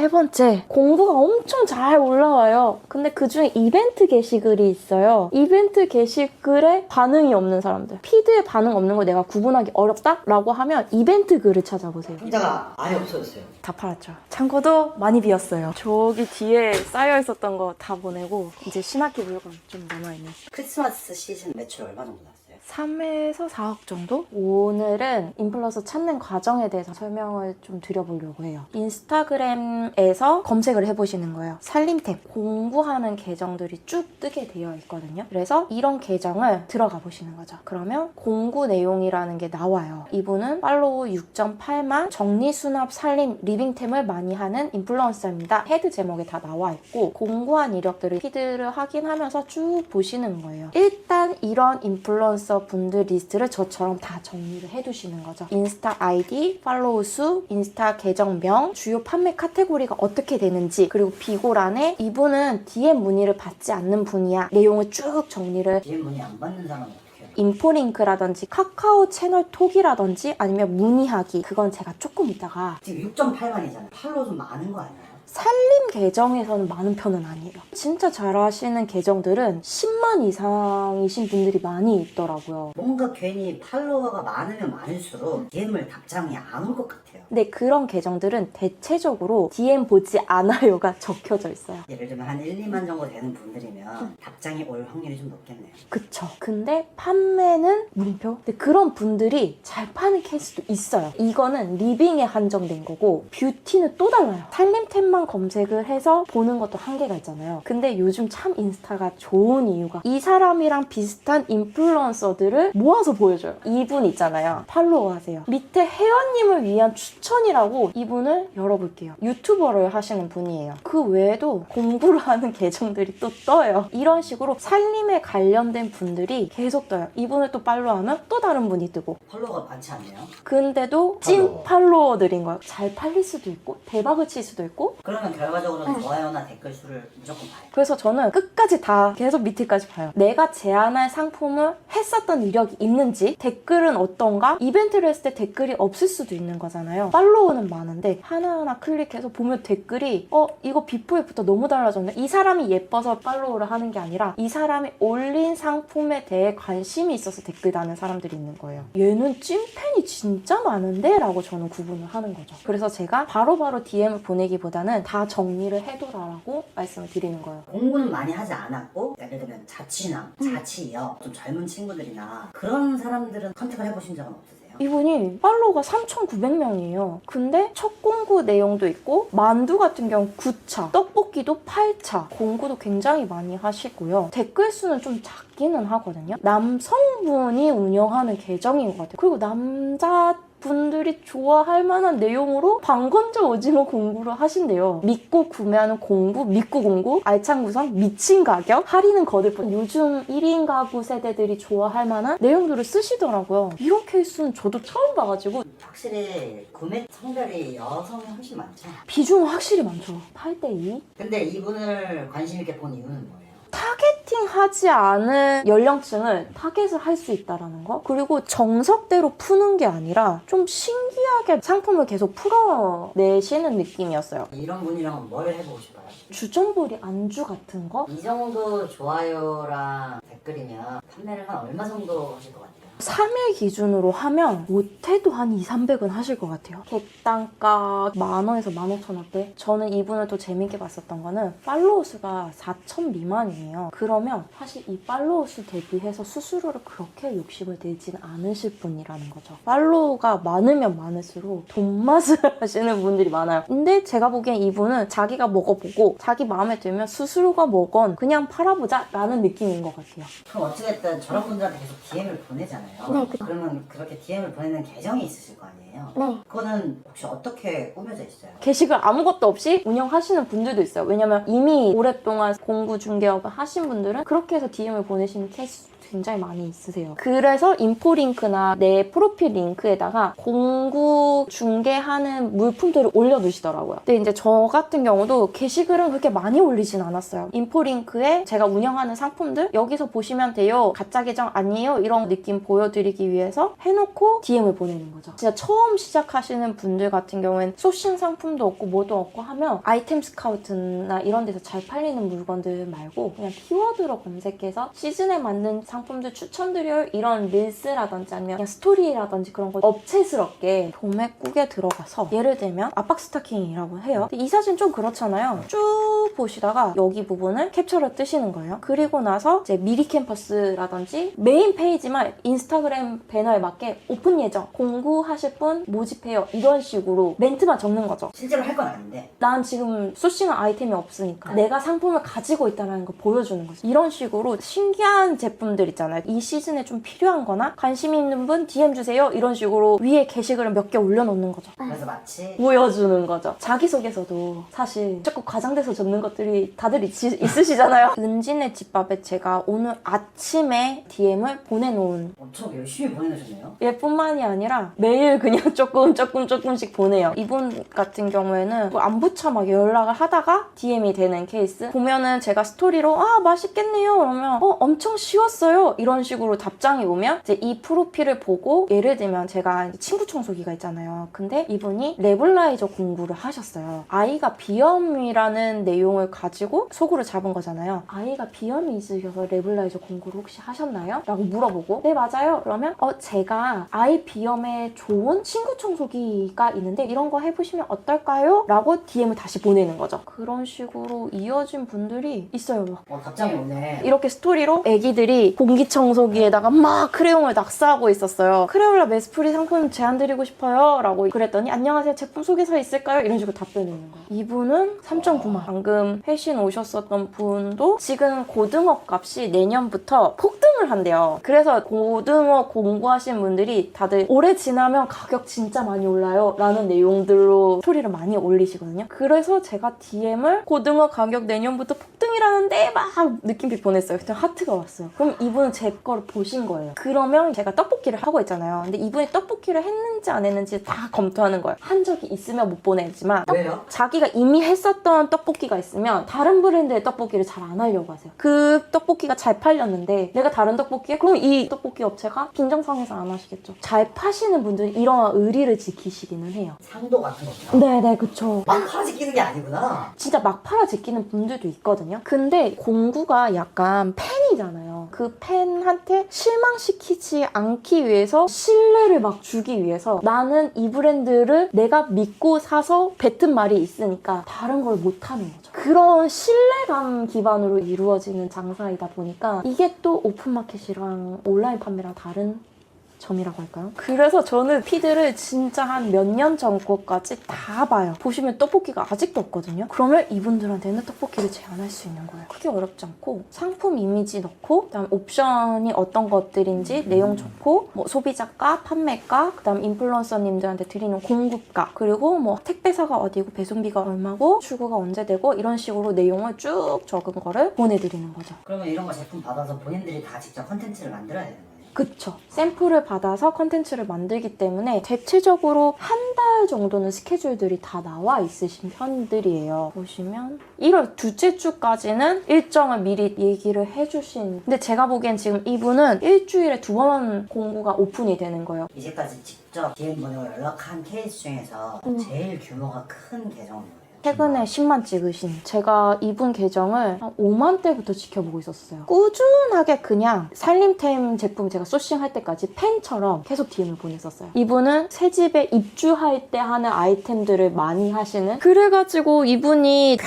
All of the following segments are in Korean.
세 번째, 공부가 엄청 잘 올라와요. 근데 그 중에 이벤트 게시글이 있어요. 이벤트 게시글에 반응이 없는 사람들. 피드에 반응 없는 걸 내가 구분하기 어렵다라고 하면 이벤트 글을 찾아보세요. 혼자가 아예 없어졌어요. 다 팔았죠. 창고도 많이 비었어요. 저기 뒤에 쌓여 있었던 거 다 보내고 이제 신학기 물건 좀 남아있는. 크리스마스 시즌 매출 얼마 정도 났어요? 3에서 4억 정도? 오늘은 인플루언서 찾는 과정에 대해서 설명을 좀 드려보려고 해요. 인스타그램에서 검색을 해보시는 거예요. 살림템, 공부하는 계정들이 쭉 뜨게 되어 있거든요. 그래서 이런 계정을 들어가 보시는 거죠. 그러면 공구 내용이라는 게 나와요. 이분은 팔로우 6.8만 정리 수납 살림 리빙템을 많이 하는 인플루언서입니다. 헤드 제목에 다 나와 있고 공부한 이력들을 피드를 확인하면서 쭉 보시는 거예요. 일단 이런 인플루언서 분들 리스트를 저처럼 다 정리를 해두시는 거죠. 인스타 아이디, 팔로우 수, 인스타 계정명, 주요 판매 카테고리가 어떻게 되는지 그리고 비고란에 이분은 DM 문의를 받지 않는 분이야. 내용을 쭉 정리를 DM 문의 안 받는 사람은 어떻게 해요? 인포링크라든지 카카오 채널 톡이라든지 아니면 문의하기 그건 제가 조금 이따가 지금 6.8만이잖아요. 팔로우 좀 많은 거 아니에요? 살림 계정에서는 많은 편은 아니에요. 진짜 잘하시는 계정들은 10만 이상이신 분들이 많이 있더라고요. 뭔가 괜히 팔로워가 많으면 많을수록 DM을 답장이 안 올 것 같아요. 근데 그런 계정들은 대체적으로 DM 보지 않아요가 적혀져 있어요. 예를 들면 한 1, 2만 정도 되는 분들이면 답장이 올 확률이 좀 높겠네요. 그쵸. 근데 판매는 물표? 근데 그런 분들이 잘 파는 케이스도 있어요. 이거는 리빙에 한정된 거고 뷰티는 또 달라요. 살림템만 검색을 해서 보는 것도 한계가 있잖아요. 근데 요즘 참 인스타가 좋은 이유가 이 사람이랑 비슷한 인플루언서들을 모아서 보여줘요. 이분 있잖아요. 팔로우 하세요. 밑에 회원님을 위한 추천이라고 이분을 열어볼게요. 유튜버를 하시는 분이에요. 그 외에도 공부를 하는 계정들이 또 떠요. 이런 식으로 살림에 관련된 분들이 계속 떠요. 이분을 또 팔로우하면 또 다른 분이 뜨고. 팔로워가 많지 않네요. 근데도 찐 팔로워들인 거예요. 잘 팔릴 수도 있고 대박을 칠 수도 있고 그러면 결과적으로 좋아요나 댓글 수를 무조건 봐요. 그래서 저는 끝까지 다 계속 밑에까지 봐요. 내가 제안할 상품을 했었던 이력이 있는지, 댓글은 어떤가? 이벤트를 했을 때 댓글이 없을 수도 있는 거잖아요. 팔로우는 많은데 하나하나 클릭해서 보면 댓글이 어 이거 비포에부터 너무 달라졌네. 이 사람이 예뻐서 팔로우를 하는 게 아니라 이 사람이 올린 상품에 대해 관심이 있어서 댓글 다는 사람들이 있는 거예요. 얘는 찐팬이 진짜 많은데? 라고 저는 구분을 하는 거죠. 그래서 제가 바로바로 DM을 보내기보다는 다 정리를 해둬라라고 말씀을 드리는 거예요. 공부는 많이 하지 않았고 예를 들면 자취나 자취여 좀 젊은 친구들이나 그런 사람들은 컨택을 해보신 적은 없으세요? 이분이 팔로워가 3,900명이에요. 근데 첫 공구 내용도 있고 만두 같은 경우 9차, 떡볶이도 8차, 공구도 굉장히 많이 하시고요. 댓글 수는 좀 작기는 하거든요. 남성분이 운영하는 계정인 것 같아요. 그리고 남자 분들이 좋아할 만한 내용으로 방건조 오징어 공부를 하신대요. 믿고 구매하는 공부, 믿고 공부, 알찬 구성, 미친 가격, 할인은 거들 뿐. 요즘 1인 가구 세대들이 좋아할 만한 내용들을 쓰시더라고요. 이런 케이스는 저도 처음 봐가지고 확실히 구매 성별이 여성이 훨씬 많죠. 비중은 확실히 많죠. 8대2. 근데 이분을 관심 있게 본 이유는 뭐예요? 타겟팅 하지 않은 연령층을 타겟을 할 수 있다라는 거. 그리고 정석대로 푸는 게 아니라 좀 신기하게 상품을 계속 풀어내시는 느낌이었어요. 이런 분이랑은 뭘 해보고 싶어요? 주전부리 안주 같은 거? 이 정도 좋아요랑 댓글이면 판매를 한 얼마 정도 하실 것 같아요? 3일 기준으로 하면 못해도 한 2, 300은 하실 것 같아요. 객단가 만원에서 15,000원대? 저는 이분을 또 재밌게 봤었던 거는 팔로우 수가 4,000 미만이에요. 그러면 사실 이 팔로우 수 대비해서 수수료를 그렇게 욕심을 내진 않으실 분이라는 거죠. 팔로우가 많으면 많을수록 돈 맛을 하시는 분들이 많아요. 근데 제가 보기엔 이분은 자기가 먹어보고 자기 마음에 들면 수수료가 뭐건 그냥 팔아보자 라는 느낌인 것 같아요. 그럼 어찌됐든 저런 분들한테 계속 DM을 보내잖아요. 네, 그쵸. 그러면 그렇게 DM을 보내는 계정이 있으실 거 아니에요? 네. 그거는 혹시 어떻게 꾸며져 있어요? 게시글 아무것도 없이 운영하시는 분들도 있어요. 왜냐면 이미 오랫동안 공구 중개업을 하신 분들은 그렇게 해서 DM을 보내시는 케이스도 굉장히 많이 있으세요. 그래서 인포링크나 내 프로필 링크에다가 공구 중개하는 물품들을 올려두시더라고요. 근데 이제 저 같은 경우도 게시글은 그렇게 많이 올리진 않았어요. 인포링크에 제가 운영하는 상품들 여기서 보시면 돼요. 가짜 계정 아니에요. 이런 느낌 보여드리기 위해서 해놓고 DM을 보내는 거죠. 진짜 처음 시작하시는 분들 같은 경우엔 소싱 상품도 없고 뭐도 없고 하면 아이템 스카우트나 이런 데서 잘 팔리는 물건들 말고 그냥 키워드로 검색해서 시즌에 맞는 상품 들 추천드려요 이런 릴스라든지 아니면 그냥 스토리라든지 그런 거 업체스럽게 도매국에 들어가서 예를 들면 압박 스타킹이라고 해요. 이 사진 좀 그렇잖아요. 쭉 보시다가 여기 부분을 캡처를 뜨시는 거예요. 그리고 나서 이제 미리 캠퍼스라든지 메인 페이지만 인스타그램 배너에 맞게 오픈 예정 공구하실 분 모집해요 이런 식으로 멘트만 적는 거죠. 실제로 할 건 아닌데 난 지금 소싱한 아이템이 없으니까 내가 상품을 가지고 있다는 걸 보여주는 거지. 이런 식으로 신기한 제품들 있잖아요. 이 시즌에 좀 필요한 거나 관심 있는 분 DM 주세요. 이런 식으로 위에 게시글을 몇 개 올려놓는 거죠. 그래서 마치 보여주는 거죠. 자기소개서도 사실 조금 과장돼서 적는 것들이 다들 있, 있으시잖아요. 은진의 집밥에 제가 오늘 아침에 DM을 보내놓은 엄청 열심히 보내주셨네요. 얘뿐만이 아니라 매일 그냥 조금 조금 조금씩 보내요. 이분 같은 경우에는 뭐 안부처 막 연락을 하다가 DM이 되는 케이스 보면은 제가 스토리로 아 맛있겠네요 그러면 어 엄청 쉬웠어요 이런 식으로 답장이 오면 이제 이 프로필을 보고 예를 들면 제가 친구 청소기가 있잖아요. 근데 이분이 레블라이저 공부를 하셨어요. 아이가 비염이라는 내용을 가지고 소구를 잡은 거잖아요. 아이가 비염이 있으셔서 레블라이저 공부를 혹시 하셨나요? 라고 물어보고 네 맞아요. 그러면 어 제가 아이 비염에 좋은 친구 청소기가 있는데 이런 거 해보시면 어떨까요? 라고 DM을 다시 보내는 거죠. 그런 식으로 이어진 분들이 있어요. 어 답장이 오네. 이렇게 스토리로 애기들이 공기청소기에다가 막 크레용을 낙서하고 있었어요. 크레올라 메스프리 상품 제안드리고 싶어요. 라고 그랬더니 안녕하세요. 제품 소개서 있을까요? 이런 식으로 답변이 있는 거예요. 이분은 3.9만. 방금 회신 오셨었던 분도 지금 고등어 값이 내년부터 폭등을 한대요. 그래서 고등어 공부하신 분들이 다들 올해 지나면 가격 진짜 많이 올라요. 라는 내용들로 스토리를 많이 올리시거든요. 그래서 제가 DM을 고등어 가격 내년부터 폭등이라는데 막 느낌표 보냈어요. 그때 하트가 왔어요. 그럼 이 분은 제 거를 보신 거예요. 그러면 제가 떡볶이를 하고 있잖아요. 근데 이분이 떡볶이를 했는지 안 했는지 다 검토하는 거예요. 한 적이 있으면 못 보내지만 왜요? 자기가 이미 했었던 떡볶이가 있으면 다른 브랜드의 떡볶이를 잘 안 하려고 하세요. 그 떡볶이가 잘 팔렸는데 내가 다른 떡볶이에 그럼 이 떡볶이 업체가 빈정상해서 안 하시겠죠. 잘 파시는 분들은 이러한 의리를 지키시기는 해요. 상도 같은 거구나. 네네 그쵸. 막 하지 끼는 게 아니구나. 진짜 막 팔아 제끼는 분들도 있거든요. 근데 공구가 약간 팬이잖아요. 그 팬한테 실망시키지 않기 위해서 신뢰를 막 주기 위해서 나는 이 브랜드를 내가 믿고 사서 뱉은 말이 있으니까 다른 걸 못하는 거죠. 그런 신뢰감 기반으로 이루어지는 장사이다 보니까 이게 또 오픈마켓이랑 온라인 판매랑 다른 점이라고 할까요? 그래서 저는 피드를 진짜 한 몇 년 전 거까지 다 봐요. 보시면 떡볶이가 아직도 없거든요. 그러면 이분들한테는 떡볶이를 제안할 수 있는 거예요. 크게 어렵지 않고 상품 이미지 넣고 그다음 옵션이 어떤 것들인지 내용 좋고 뭐 소비자가 판매가 그다음 인플루언서님들한테 드리는 공급가 그리고 뭐 택배사가 어디고 배송비가 얼마고 출고가 언제 되고 이런 식으로 내용을 쭉 적은 거를 보내드리는 거죠. 그러면 이런 거 제품 받아서 본인들이 다 직접 컨텐츠를 만들어야 되는 거예요. 그쵸. 샘플을 받아서 컨텐츠를 만들기 때문에 대체적으로 한 달 정도는 스케줄들이 다 나와 있으신 편들이에요. 보시면 1월 둘째 주까지는 일정을 미리 얘기를 해주신. 근데 제가 보기엔 지금 이분은 일주일에 두 번 공구가 오픈이 되는 거예요. 이제까지 직접 DM 보내고 연락한 케이스 중에서 음. 제일 규모가 큰 뭐예요? 최근에 10만 찍으신 제가 이분 계정을 한 5만 때부터 지켜보고 있었어요. 꾸준하게 그냥 살림템 제품 제가 소싱할 때까지 팬처럼 계속 DM을 보냈었어요. 이분은 새 집에 입주할 때 하는 아이템들을 많이 하시는 그래가지고 이분이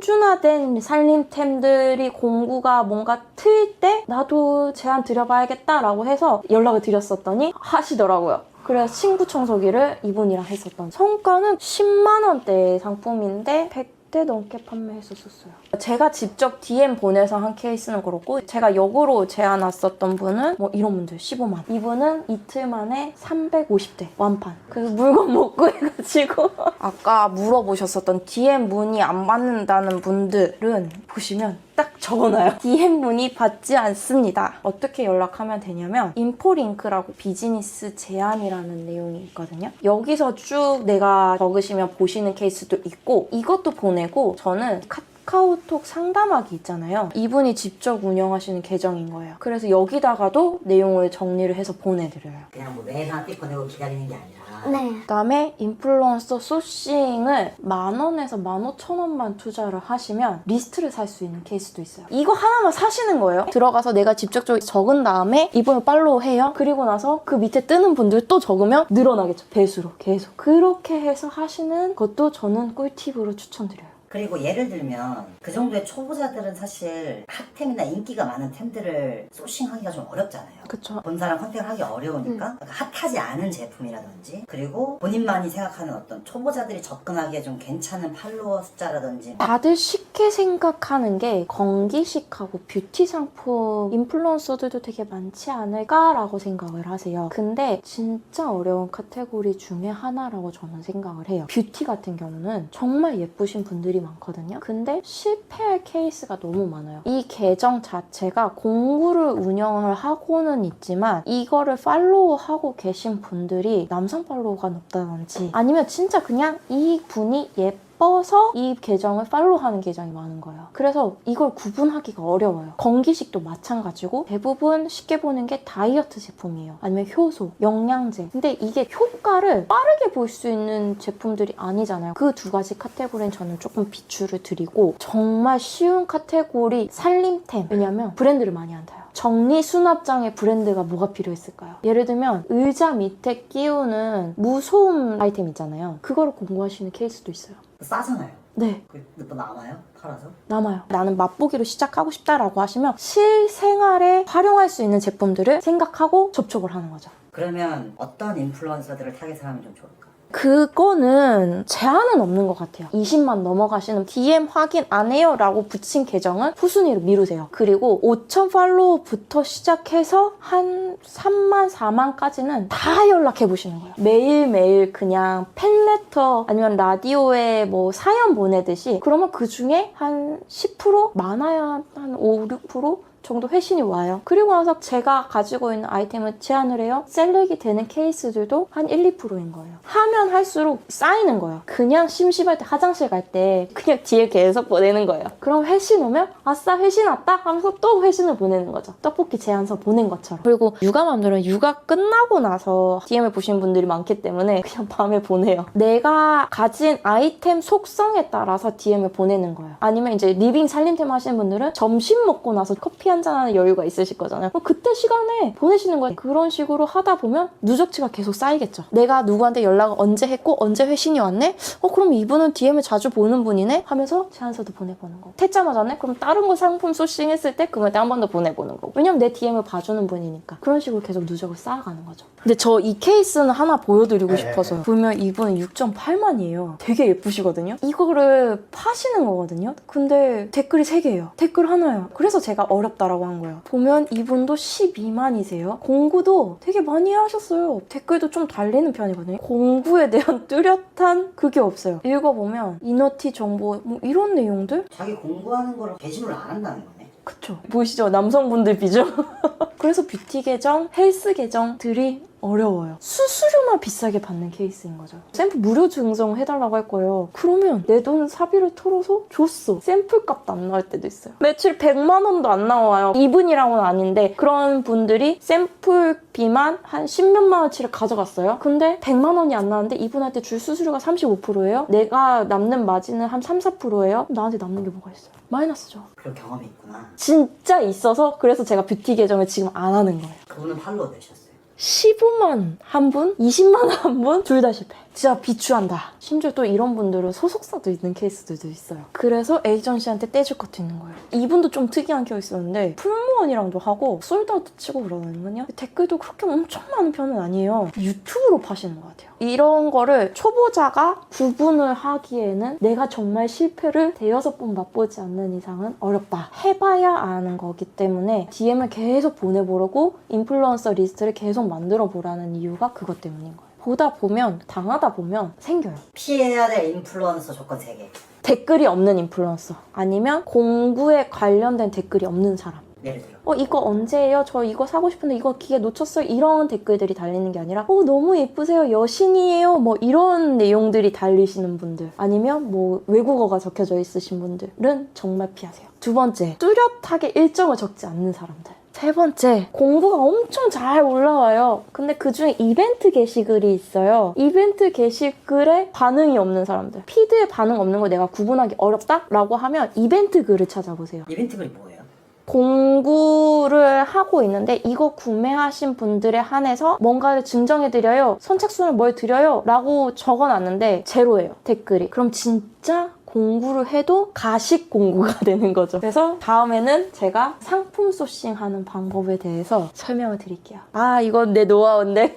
평준화된 살림템들이 공구가 뭔가 트일 때 나도 제안 드려봐야겠다라고 해서 연락을 드렸었더니 하시더라고요. 그래서 친구 청소기를 이분이랑 했었던 성과는 10만 원대 상품인데 20대 넘게 판매했었어요. 제가 직접 DM 보내서 한 케이스는 그렇고 제가 역으로 제안 왔었던 분은 뭐 이런 분들 15만 이분은 이틀 만에 350대 완판 그 물건 못 구해가지고 아까 물어보셨었던 DM 문의 안 받는다는 분들은 보시면 딱 적어놔요. DM 문의 받지 않습니다. 어떻게 연락하면 되냐면 인포링크라고 비즈니스 제안이라는 내용이 있거든요. 여기서 쭉 내가 적으시면 보시는 케이스도 있고 이것도 보내고 저는 카 카오톡 상담하기 있잖아요. 이분이 직접 운영하시는 계정인 거예요. 그래서 여기다가도 내용을 정리를 해서 보내드려요. 그냥 뭐 하나 띡 보내고 기다리는 게 아니라 네. 그다음에 인플루언서 소싱을 만 원에서 만 오천 원만 투자를 하시면 리스트를 살 수 있는 케이스도 있어요. 이거 하나만 사시는 거예요. 들어가서 내가 직접적으로 적은 다음에 이분을 팔로우 해요. 그리고 나서 그 밑에 뜨는 분들 또 적으면 늘어나겠죠. 배수로 계속. 그렇게 해서 하시는 것도 저는 꿀팁으로 추천드려요. 그리고 예를 들면 그 정도의 초보자들은 사실 핫템이나 인기가 많은 템들을 소싱하기가 좀 어렵잖아요. 그쵸. 본사랑 컨택을 하기 어려우니까 약간 핫하지 않은 제품이라든지 그리고 본인만이 생각하는 어떤 초보자들이 접근하기에 좀 괜찮은 팔로워 숫자라든지 다들 쉽게 생각하는 게 건기식하고 뷰티 상품 인플루언서들도 되게 많지 않을까라고 생각을 하세요. 근데 진짜 어려운 카테고리 중에 하나라고 저는 생각을 해요. 뷰티 같은 경우는 정말 예쁘신 분들이 많거든요. 근데 실패할 케이스가 너무 많아요. 이 계정 자체가 공구를 운영을 하고는 있지만 이거를 팔로우하고 계신 분들이 남성 팔로우가 높다든지 아니면 진짜 그냥 이 분이 예뻐 예뻐서 이 계정을 팔로우하는 계정이 많은 거예요. 그래서 이걸 구분하기가 어려워요. 건기식도 마찬가지고 대부분 쉽게 보는 게 다이어트 제품이에요. 아니면 효소, 영양제. 근데 이게 효과를 빠르게 볼 수 있는 제품들이 아니잖아요. 그 두 가지 카테고리는 저는 조금 비추를 드리고 정말 쉬운 카테고리 살림템. 왜냐면 브랜드를 많이 안 타요. 정리 수납장에 브랜드가 뭐가 필요했을까요? 예를 들면 의자 밑에 끼우는 무소음 아이템 있잖아요. 그거를 공부하시는 케이스도 있어요. 싸잖아요. 네, 그또 남아요? 팔아서? 남아요. 나는 맛보기로 시작하고 싶다라고 하시면 실생활에 활용할 수 있는 제품들을 생각하고 접촉을 하는 거죠. 그러면 어떤 인플루언서들을 타겟을 하면 좀 좋을까? 그거는 제한은 없는 것 같아요. 20만 넘어가시는 DM 확인 안 해요 라고 붙인 계정은 후순위로 미루세요. 그리고 5천 팔로우부터 시작해서 한 3만, 4만까지는 다 연락해 보시는 거예요. 매일매일 그냥 팬레터 아니면 라디오에 뭐 사연 보내듯이 그러면 그 중에 한 10% 많아야 한 5, 6% 정도 회신이 와요. 그리고 나서 제가 가지고 있는 아이템을 제안을 해요. 셀렉이 되는 케이스들도 한 1, 2%인 거예요. 하면 할수록 쌓이는 거예요. 그냥 심심할 때 화장실 갈 때 그냥 뒤에 계속 보내는 거예요. 그럼 회신 오면 아싸 회신 왔다 하면서 또 회신을 보내는 거죠. 떡볶이 제안서 보낸 것처럼. 그리고 육아맘들은 육아 끝나고 나서 DM을 보시는 분들이 많기 때문에 그냥 밤에 보내요. 내가 가진 아이템 속성에 따라서 DM을 보내는 거예요. 아니면 이제 리빙 살림템 하시는 분들은 점심 먹고 나서 커피 한잔 하는 여유가 있으실 거잖아요. 그때 시간에 보내시는 거예요. 그런 식으로 하다 보면 누적치가 계속 쌓이겠죠. 내가 누구한테 연락을 언제 했고 언제 회신이 왔네? 어 그럼 이분은 DM을 자주 보는 분이네? 하면서 제안서도 보내보는 거고. 퇴짜마자네? 그럼 다른 거 상품 소싱 했을 때 그걸 한번 더 보내보는 거고. 왜냐면 내 DM을 봐주는 분이니까. 그런 식으로 계속 누적을 쌓아가는 거죠. 근데 저 이 케이스는 하나 보여드리고 네. 싶어서요. 보면 이분 6.8만이에요. 되게 예쁘시거든요. 이거를 파시는 거거든요. 근데 댓글이 3개예요. 댓글 하나요. 그래서 제가 어렵다라고 한 거예요. 보면 이분도 12만이세요. 공구도 되게 많이 하셨어요. 댓글도 좀 달리는 편이거든요. 공구에 대한 뚜렷한 그게 없어요. 읽어보면 이너티 정보 뭐 이런 내용들 자기 공부하는 거를 개진을 안 한다는 거네. 그쵸. 보이시죠? 남성분들 비중. 그래서 뷰티 계정, 헬스 계정들이 어려워요. 수수료만 비싸게 받는 케이스인 거죠. 샘플 무료 증정 해달라고 할 거예요. 그러면 내 돈 사비를 털어서 줬어. 샘플 값도 안 나올 때도 있어요. 매출 100만 원도 안 나와요. 이분이랑은 아닌데 그런 분들이 샘플비만 한 10몇만 원치를 가져갔어요. 근데 100만 원이 안 나는데 이분한테 줄 수수료가 35%예요. 내가 남는 마진은 한 3, 4%예요. 나한테 남는 게 뭐가 있어요? 마이너스죠. 그런 경험이 있구나. 진짜 있어서 그래서 제가 뷰티 계정을 지금 안 하는 거예요. 그분은 팔로워 되셨어요. 15만 한 분, 20만 한 분, 둘 다 실패. 진짜 비추한다. 심지어 또 이런 분들은 소속사도 있는 케이스들도 있어요. 그래서 에이전시한테 떼줄 것도 있는 거예요. 이분도 좀 특이한 케이스였는데 풀무원이랑도 하고 솔드아웃 치고 그러거든요. 댓글도 그렇게 엄청 많은 편은 아니에요. 유튜브로 파시는 것 같아요. 이런 거를 초보자가 구분을 하기에는 내가 정말 실패를 대여섯 번 맛보지 않는 이상은 어렵다. 해봐야 아는 거기 때문에 DM을 계속 보내보려고 인플루언서 리스트를 계속 만들어 보라는 이유가 그것 때문인 거예요. 보다 보면 당하다 보면 생겨요. 피해야 될 인플루언서 조건 3개. 댓글이 없는 인플루언서 아니면 공부에 관련된 댓글이 없는 사람. 예를 들어. 어 이거 언제예요? 저 이거 사고 싶은데 이거 기회 놓쳤어요. 이런 댓글들이 달리는 게 아니라 어 너무 예쁘세요. 여신이에요. 뭐 이런 내용들이 달리시는 분들 아니면 뭐 외국어가 적혀져 있으신 분들은 정말 피하세요. 두 번째 뚜렷하게 일정을 적지 않는 사람들. 세 번째, 공부가 엄청 잘 올라와요. 근데 그 중에 이벤트 게시글이 있어요. 이벤트 게시글에 반응이 없는 사람들. 피드에 반응 없는 걸 내가 구분하기 어렵다라고 하면 이벤트 글을 찾아보세요. 이벤트 글이 뭐예요? 공부를 하고 있는데 이거 구매하신 분들에 한해서 뭔가를 증정해드려요. 선착순을 뭘 드려요. 라고 적어놨는데 제로예요. 댓글이. 그럼 진짜 공부를 해도 가식 공부가 되는 거죠. 그래서 다음에는 제가 상품 소싱하는 방법에 대해서 설명을 드릴게요. 아, 이건 내 노하우인데.